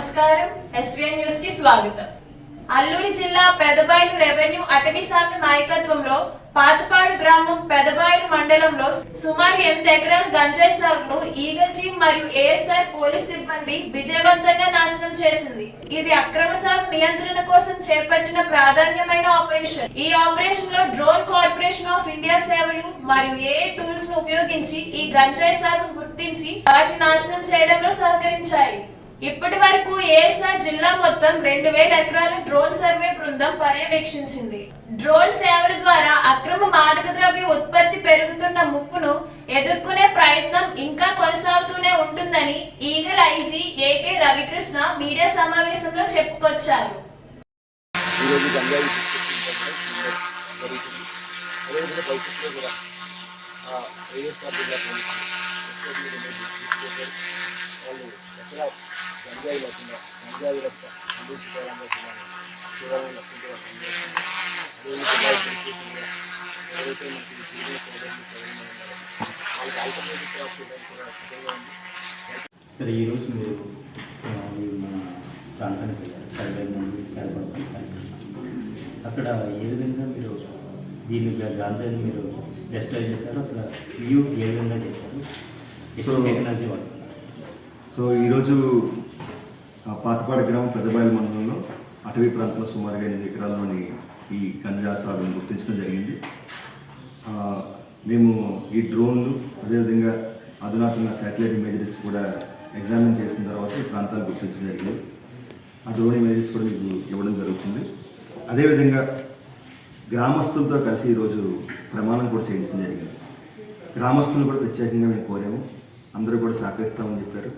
నమస్కారం. ఎస్వీఎన్ న్యూస్కి స్వాగతం. అల్లూరి జిల్లా పెదబాయిలు రెవెన్యూ అటవీ శాఖ నాయకత్వంలో పాతపాడు గ్రామం పెదబాయిలు మండలంలో సుమారు ఎనిమిది ఎకరాల గంజాయి సాగును ఈగల్ టీం మరియు ఏఎస్ఆర్ పోలీస్ సిబ్బంది విజయవంతంగా నాశనం చేసింది. ఇది అక్రమ సాగు నియంత్రణ కోసం చేపట్టిన ప్రాధాన్యమైన ఆపరేషన్. ఈ ఆపరేషన్లో డ్రోన్ కార్పొరేషన్ ఆఫ్ ఇండియా సేవలు మరియు ఏ టూల్స్ను ఉపయోగించి ఈ గంజాయి సాగును గుర్తించి వాటిని నాశనం చేయడంలో సహకరించాయి. ఇప్పటి వరకు ఏఎస్ఆర్ జిల్లా మొత్తం రెండు వేల ఎకరాల డ్రోన్ సర్వే బృందం పర్యవేక్షించింది. డ్రోన్ సేవల ద్వారా అక్రమ మాదక ద్రవ్య ఉత్పత్తి పెరుగుతున్న ముప్పును ఎదుర్కొనే ప్రయత్నం ఇంకా కొనసాగుతూనే ఉంటుందని Eagle IG A K Ravikrishna media సమావేశంలో చెప్పుకొచ్చారు. కూడా ఆ వైఎస్ఆర్ జిల్లా పోలీసులు ఎస్ఓటీ అనేది తీసుకొచ్చారు వాళ్ళు ఎక్కడ గంజాయి లేకుండా గంజాయి లెక్క అందించుకోవాలని చెప్పినారు కేవలం లక్ష్యంతో ఎవరైతే మనకి సీరియస్ సోదరులు సోదరులు ఉన్నారో వాళ్ళకి ఆల్టర్నేటివ్ క్రాప్ చేయడానికి కూడా సిద్ధంగా ఉంది సరే ఈరోజు మీరు మన ప్రాంతానికి వెళ్ళారు. సర్వే నుండి కలపడం కలిసి అక్కడ ఏ విధంగా మీరు దీన్ని గాంజాని మీరు డిస్ట్రాయ్ చేశారు? అసలు వ్యూ ఏ విధంగా చేశారు? ఎక్కువ టెక్నాలజీ వాడుతున్నారు సో ఈరోజు పాతపాడ పాతపాడు గ్రామం పెద్దబాయల మండలంలో అటవీ ప్రాంతంలో సుమారుగా ఎనిమిది ఎకరాల్లోని ఈ గంజా సాగును గుర్తించడం జరిగింది. మేము ఈ డ్రోన్లు అదేవిధంగా అధునాతన శాటిలైట్ ఇమేజెస్ కూడా ఎగ్జామిన్ చేసిన తర్వాత ఈ ప్రాంతాలు గుర్తించడం జరిగింది. ఆ డ్రోన్ ఇమేజెస్ కూడా మీకు ఇవ్వడం జరుగుతుంది. అదేవిధంగా గ్రామస్తులతో కలిసి ఈరోజు ప్రమాణం కూడా చేయించడం జరిగింది. గ్రామస్తులు కూడా ప్రత్యేకంగా మేము కోరాము. అందరూ కూడా సహకరిస్తామని చెప్పారు.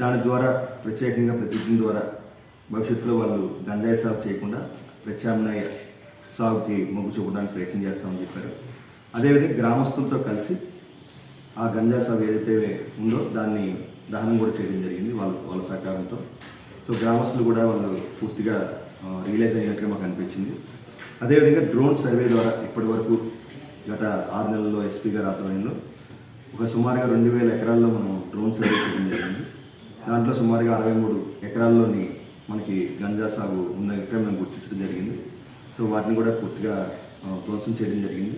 దాని ద్వారా ప్రత్యేకంగా ప్రతిజ్ఞ ద్వారా భవిష్యత్తులో వాళ్ళు గంజాయి సాగు చేయకుండా ప్రత్యామ్నాయ సాగుకి మొగ్గు చూపడానికి ప్రయత్నం చేస్తామని చెప్పారు. అదేవిధంగా గ్రామస్తులతో కలిసి ఆ గంజా సాగు ఏదైతే ఉందో దాన్ని దహనం కూడా చేయడం జరిగింది వాళ్ళ వాళ్ళ సహకారంతో. సో గ్రామస్తులు కూడా వాళ్ళు పూర్తిగా రియలైజ్ అయినట్టుగా మాకు అనిపించింది. అదేవిధంగా డ్రోన్ సర్వే ద్వారా ఇప్పటి వరకు గత ఆరు నెలల్లో ఎస్పీ గారి ఆధ్వర్యంలో ఒక సుమారుగా రెండు వేల ఎకరాల్లో మనం డ్రోన్ సర్వే చేయడం దాంట్లో సుమారుగా అరవై మూడు ఎకరాల్లోని మనకి గంజా సాగు ఉన్నట్టుగా మేము గుర్తించడం జరిగింది. సో వాటిని కూడా పూర్తిగా ఆ, ధ్వంసం చేయడం జరిగింది.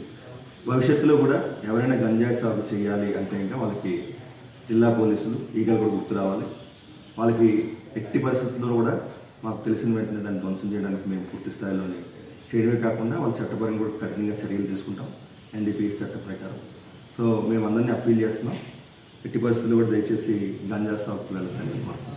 భవిష్యత్తులో కూడా ఎవరైనా గంజా సాగు చేయాలి అంటే ఇంకా వాళ్ళకి జిల్లా పోలీసులు ఈగలు కూడా గుర్తు రావాలి. వాళ్ళకి ఎట్టి పరిస్థితుల్లో కూడా మాకు తెలిసిన వెంటనే దాన్ని ధ్వంసం చేయడానికి మేము పూర్తి స్థాయిలోనే చేయడమే కాకుండా వాళ్ళ చట్టపరంగా కూడా కఠినంగా చర్యలు తీసుకుంటాం. ఎన్డీపీఎస్ చట్టం ప్రకారం. సో మేము అందరినీ అప్పీల్ చేస్తున్నాం. ఎట్టి పరిస్థితుల్లో కూడా దయచేసి గంజా సాగుకు వెళ్ళాలని కోరుతున్నాం